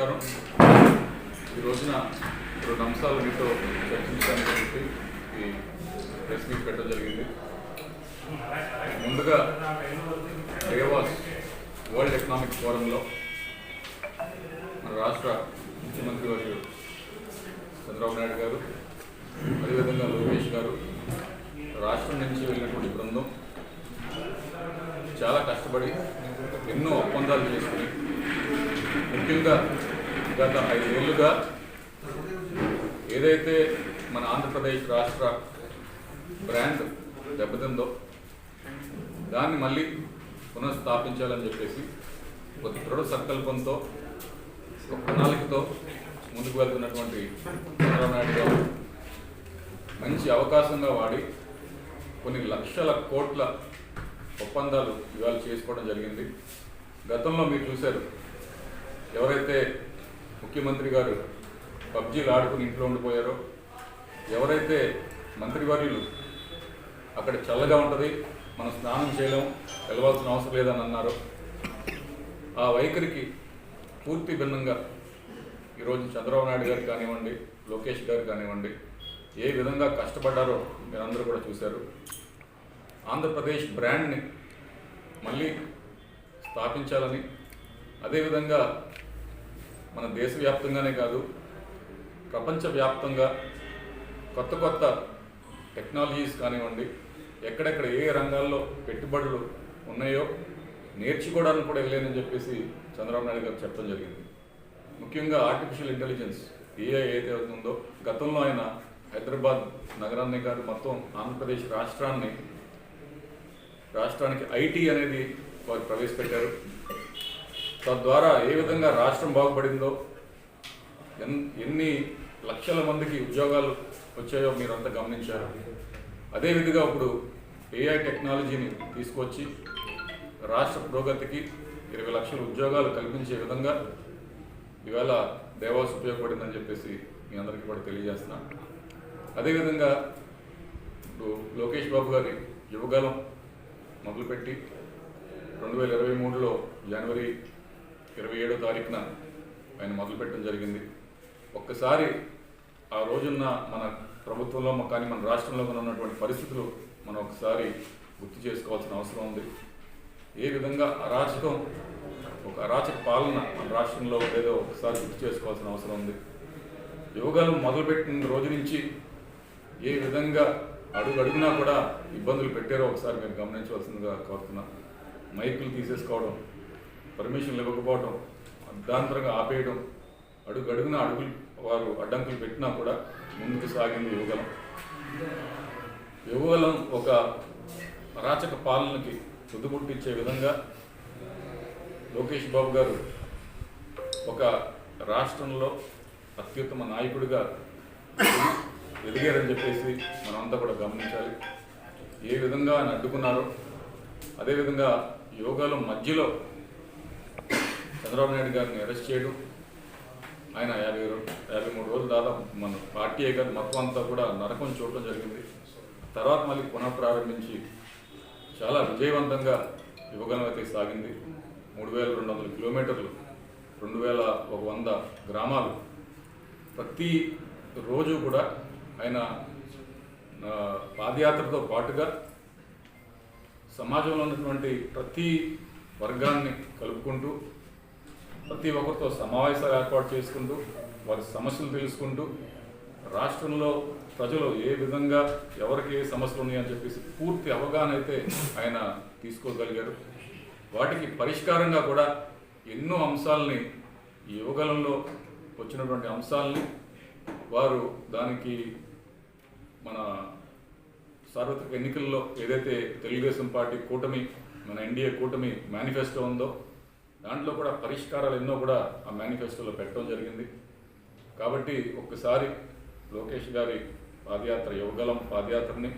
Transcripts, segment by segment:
ఈ రోజున రెండు అంశాలు మీతో చర్చించడానికి చెప్పి ఈ ప్రెస్ మీట్ పెట్టడం జరిగింది. ముందుగా డేవాస్ వరల్డ్ ఎకనామిక్ ఫోరంలో మన రాష్ట్ర ముఖ్యమంత్రి వర్యులు చంద్రబాబు నాయుడు గారు అదేవిధంగా లోకేష్ గారు రాష్ట్రం నుంచి వెళ్ళినటువంటి బృందం చాలా కష్టపడి ఎన్నో ఒప్పందాలు చేసుకుని ముఖ్యంగా గత ఐదేళ్ళుగా ఏదైతే మన ఆంధ్రప్రదేశ్ రాష్ట్ర బ్రాండ్ దెబ్బతిందో దాన్ని మళ్ళీ పునఃస్థాపించాలని చెప్పేసి ఒక దృఢ సంకల్పంతో ఒక ప్రణాళికతో ముందుకు వెళ్తున్నటువంటి చంద్రబాబు నాయుడు గారు మంచి అవకాశంగా వాడి కొన్ని లక్షల కోట్ల ఒప్పందాలు ఇవాళ చేసుకోవడం జరిగింది. గతంలో మీరు చూశారు ఎవరైతే ముఖ్యమంత్రి గారు పబ్జీలు ఆడుకుని ఇంట్లో ఉండిపోయారో ఎవరైతే మంత్రివర్యులు అక్కడ చల్లగా ఉంటుంది మనం స్నానం చేయలేం వెళ్ళవలసిన అవసరం లేదని అన్నారో ఆ వైఖరికి పూర్తి భిన్నంగా ఈరోజు చంద్రబాబు నాయుడు గారు కానివ్వండి లోకేష్ గారు కానివ్వండి ఏ విధంగా కష్టపడ్డారో మీరందరూ కూడా చూశారు. ఆంధ్రప్రదేశ్ బ్రాండ్ని మళ్ళీ స్థాపించాలని అదేవిధంగా మన దేశవ్యాప్తంగానే కాదు ప్రపంచవ్యాప్తంగా కొత్త కొత్త టెక్నాలజీస్ కానివ్వండి ఎక్కడెక్కడ ఏ రంగాల్లో పెట్టుబడులు ఉన్నాయో నేర్చుకోవడానికి కూడా వెళ్ళానని చెప్పేసి చంద్రబాబు నాయుడు గారు చెప్పడం జరిగింది. ముఖ్యంగా ఆర్టిఫిషియల్ ఇంటెలిజెన్స్ ఏఐ ఏదైతే అవుతుందో గతంలో ఆయన హైదరాబాద్ నగరాన్ని కాదు మొత్తం ఆంధ్రప్రదేశ్ రాష్ట్రాన్ని రాష్ట్రానికి ఐటీ అనేది వారు ప్రవేశపెట్టారు. తద్వారా ఏ విధంగా రాష్ట్రం బాగుపడిందో ఎన్ ఎన్ని లక్షల మందికి ఉద్యోగాలు వచ్చాయో మీరు అంతా గమనించారు. అదే విధంగా ఇప్పుడు ఏఐ టెక్నాలజీని తీసుకొచ్చి రాష్ట్ర పురోగతికి ఇరవై లక్షల ఉద్యోగాలు కల్పించే విధంగా ఇవాళ దేవాస్ ఉపయోగపడిందని చెప్పేసి మీ అందరికీ కూడా తెలియజేస్తున్నా. అదేవిధంగా ఇప్పుడు లోకేష్ బాబు గారి యువగాలం మొదలుపెట్టి రెండు వేల ఇరవై మూడులో జనవరి ఇరవై ఏడో తారీఖున ఆయన మొదలుపెట్టడం జరిగింది. ఒక్కసారి ఆ రోజున్న మన ప్రభుత్వంలో కానీ మన రాష్ట్రంలో కానీ ఉన్నటువంటి పరిస్థితులు మనం ఒకసారి గుర్తు చేసుకోవాల్సిన అవసరం ఉంది. ఏ విధంగా అరాచకం ఒక అరాచక పాలన మన రాష్ట్రంలో ఏదో ఒకసారి గుర్తు చేసుకోవాల్సిన అవసరం ఉంది. యోగాలు మొదలుపెట్టిన రోజు నుంచి ఏ విధంగా అడుగు అడిగినా కూడా ఇబ్బందులు పెట్టారో ఒకసారి మీరు గమనించవలసిందిగా కోరుతున్నాం. మైకులు తీసేసుకోవడం పర్మిషన్లు ఇవ్వకపోవడం అర్ధాంతరంగా ఆపేయడం అడుగు అడుగున అడుగులు వారు అడ్డంకులు పెట్టినా కూడా ముందుకు సాగింది యువగలం. యువగలం ఒక అరాచక పాలనకి తుదిముట్టించే విధంగా లోకేష్ బాబు గారు ఒక రాష్ట్రంలో అత్యుత్తమ నాయకుడిగా ఎదిగారని చెప్పేసి మనమంతా కూడా గమనించాలి. ఏ విధంగా ఆయన అడ్డుకున్నారో అదేవిధంగా యోగాలో మధ్యలో చంద్రబాబు నాయుడు గారిని అరెస్ట్ చేయడం ఆయన యాభై యాభై మూడు రోజులు దాదాపు మన పార్టీ కాదు మొత్తం అంతా కూడా నరకం చూడటం జరిగింది. తర్వాత మళ్ళీ పునః ప్రారంభించి చాలా విజయవంతంగా యువగలం అయితే సాగింది. మూడు వేల రెండు వందల కిలోమీటర్లు రెండు వేల ఒక వంద గ్రామాలు. ప్రతి రోజు కూడా ఆయన పాదయాత్రతో పాటుగా సమాజంలో ఉన్నటువంటి ప్రతి వర్గాన్ని కలుపుకుంటూ ప్రతి ఒక్కరితో సమావేశాలు ఏర్పాటు చేసుకుంటూ వారి సమస్యలు తెలుసుకుంటూ రాష్ట్రంలో ప్రజలు ఏ విధంగా ఎవరికి ఏ సమస్యలు ఉన్నాయని చెప్పేసి పూర్తి అవగాహన అయితే ఆయన తీసుకోగలిగారు. వాటికి పరిష్కారంగా కూడా ఎన్నో అంశాలని ఈ యువగలంలో వచ్చినటువంటి అంశాలని వారు దానికి మన సార్వత్రిక ఎన్నికల్లో ఏదైతే తెలుగుదేశం పార్టీ కూటమి మన ఎన్డీఏ కూటమి మేనిఫెస్టో ఉందో దాంట్లో కూడా పరిష్కారాలు ఎన్నో కూడా ఆ మేనిఫెస్టోలో పెట్టడం జరిగింది. కాబట్టి ఒక్కసారి లోకేష్ గారి పాదయాత్ర యువగలం పాదయాత్రని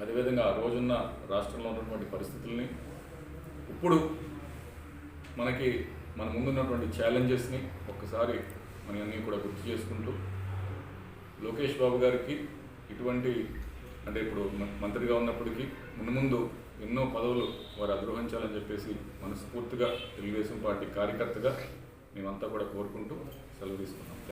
అదేవిధంగా ఆ రోజున్న రాష్ట్రంలో ఉన్నటువంటి పరిస్థితుల్ని ఇప్పుడు మనకి మన ముందున్నటువంటి ఛాలెంజెస్ని ఒక్కసారి మన అన్నీ కూడా గుర్తు చేసుకుంటూ లోకేష్ బాబు గారికి ఇటువంటి అంటే ఇప్పుడు మ- మంత్రిగా ఉన్నప్పటికీ ముందు ముందు ఎన్నో పదవులు వారు అధిరోహించాలని చెప్పేసి మనస్ఫూర్తిగా తెలుగుదేశం పార్టీ కార్యకర్తగా మేమంతా కూడా కోరుకుంటూ సెలవు తీసుకున్నాం.